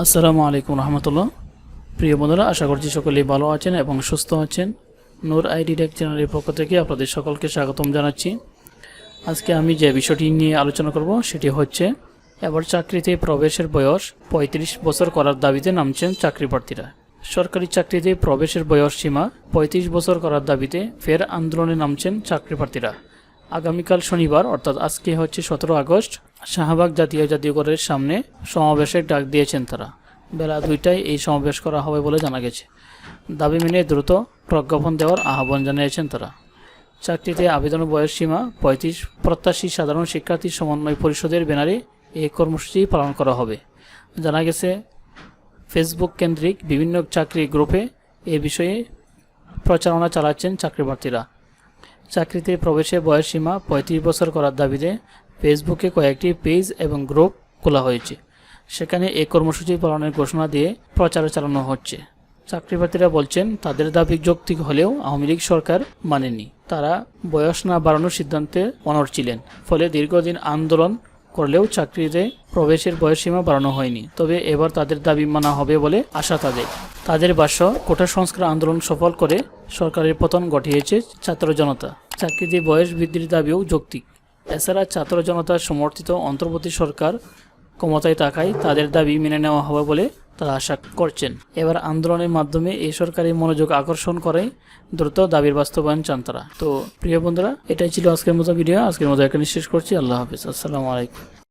আসসালামু আলাইকুম রহমতুল্লাহ। প্রিয় বন্ধুরা, আশা করছি সকলেই ভালো আছেন এবং সুস্থ আছেন। নূর আইডি টেক চ্যানেলের পক্ষ থেকে আপনাদের সকলকে স্বাগতম জানাচ্ছি। আজকে আমি যে বিষয়টি নিয়ে আলোচনা করব, সেটি হচ্ছে, এবার চাকরিতে প্রবেশের বয়স ৩৫ বছর করার দাবিতে নামছেন চাকরি প্রার্থীরা সরকারি চাকরিতে প্রবেশের বয়স সীমা ৩৫ বছর করার দাবিতে ফের আন্দোলনে নামছেন চাকরি প্রার্থীরা আগামীকাল শনিবার, অর্থাৎ আজকে হচ্ছে সতেরো আগস্ট শাহবাগ জাতীয় জাতীয়ঘরের সামনে সমাবেশের ডাক দিয়েছেন তারা। বেলা দুইটায় এই সমাবেশ করা হবে বলে জানা গেছে। দাবি মেনে দ্রুত প্রজ্ঞাপন দেওয়ার আহ্বান জানিয়েছেন তারা। চাকরিতে আবেদনের বয়স সীমা পঁয়ত্রিশ। প্রত্যাশী সাধারণ শিক্ষার্থী সমন্বয় পরিষদের ব্যানারে এই কর্মসূচি পালন করা হবে। জানা গেছে, ফেসবুক কেন্দ্রিক বিভিন্ন চাকরি গ্রুপে এ বিষয়ে প্রচারণা চালাচ্ছেন চাকরি প্রার্থীরা চাকরিতে প্রবেশের বয়সসীমা পঁয়ত্রিশ বছর করার দাবিতে ফেসবুকে কয়েকটি পেজ এবং গ্রুপ খোলা হয়েছে। সেখানে এই কর্মসূচি পালনের ঘোষণা দিয়ে প্রচার চালানো হচ্ছে। চাকরি প্রার্থীরা বলছেন, তাদের দাবি যৌক্তিক হলেও আওয়ামী লীগ সরকার মানেনি। তারা বয়স না বাড়ানোর সিদ্ধান্তে অনড় ছিলেন, ফলে দীর্ঘদিন আন্দোলন করলেও চাকরিতে প্রবেশের বয়সসীমা বাড়ানো হয়নি। তবে এবার তাদের দাবি মানা হবে বলে আশা তাদের। তাদের ভাষ্য কোটা সংস্কার আন্দোলন সফল করে সরকারের পতন ঘটিয়েছে ছাত্র জনতা। চাকরিতে বয়স বৃদ্ধির দাবিও যৌক্তিক। এছাড়া ছাত্র জনতার সমর্থিত অন্তর্বর্তী সরকার ক্ষমতায় থাকায় তাদের দাবি মেনে নেওয়া হবে বলে তারা আশা করছেন। এবার আন্দোলনের মাধ্যমে এই সরকারের মনোযোগ আকর্ষণ করে দ্রুত দাবির বাস্তবায়ন চান তারা। তো প্রিয় বন্ধুরা, এটাই ছিল আজকের মতো ভিডিও। আজকের মতো এখানে শেষ করছি। আল্লাহ হাফিজ। আসসালামু আলাইকুম।